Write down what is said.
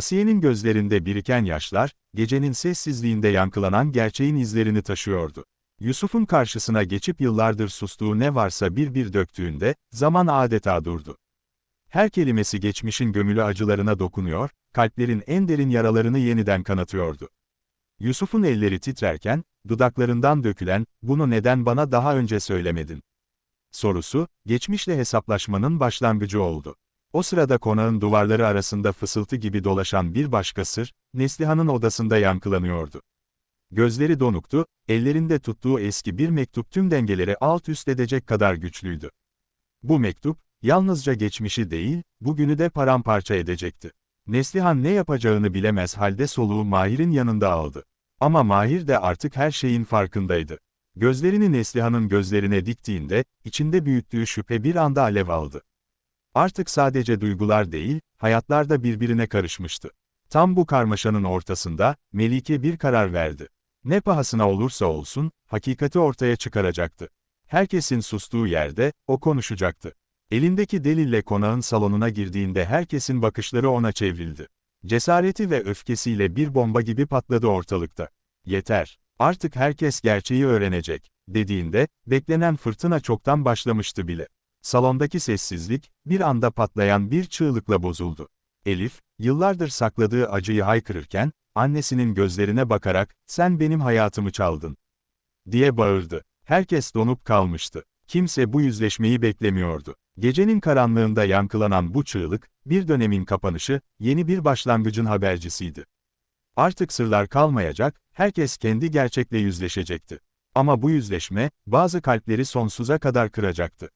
Asiye'nin gözlerinde biriken yaşlar, gecenin sessizliğinde yankılanan gerçeğin izlerini taşıyordu. Yusuf'un karşısına geçip yıllardır sustuğu ne varsa bir bir döktüğünde, zaman adeta durdu. Her kelimesi geçmişin gömülü acılarına dokunuyor, kalplerin en derin yaralarını yeniden kanatıyordu. Yusuf'un elleri titrerken, dudaklarından dökülen, bunu neden bana daha önce söylemedin? Sorusu, geçmişle hesaplaşmanın başlangıcı oldu. O sırada konağın duvarları arasında fısıltı gibi dolaşan bir başka sır, Neslihan'ın odasında yankılanıyordu. Gözleri donuktu, ellerinde tuttuğu eski bir mektup tüm dengeleri alt üst edecek kadar güçlüydü. Bu mektup, yalnızca geçmişi değil, bugünü de paramparça edecekti. Neslihan ne yapacağını bilemez halde soluğu Mahir'in yanında aldı. Ama Mahir de artık her şeyin farkındaydı. Gözlerini Neslihan'ın gözlerine diktiğinde, içinde büyüttüğü şüphe bir anda alev aldı. Artık sadece duygular değil, hayatlar da birbirine karışmıştı. Tam bu karmaşanın ortasında, Melike bir karar verdi. Ne pahasına olursa olsun, hakikati ortaya çıkaracaktı. Herkesin sustuğu yerde, o konuşacaktı. Elindeki delille konağın salonuna girdiğinde herkesin bakışları ona çevrildi. Cesareti ve öfkesiyle bir bomba gibi patladı ortalıkta. Yeter, artık herkes gerçeği öğrenecek, dediğinde, beklenen fırtına çoktan başlamıştı bile. Salondaki sessizlik, bir anda patlayan bir çığlıkla bozuldu. Elif, yıllardır sakladığı acıyı haykırırken, annesinin gözlerine bakarak, sen benim hayatımı çaldın. diye bağırdı. Herkes donup kalmıştı. Kimse bu yüzleşmeyi beklemiyordu. Gecenin karanlığında yankılanan bu çığlık, bir dönemin kapanışı, yeni bir başlangıcın habercisiydi. Artık sırlar kalmayacak, herkes kendi gerçekle yüzleşecekti. Ama bu yüzleşme, bazı kalpleri sonsuza kadar kıracaktı.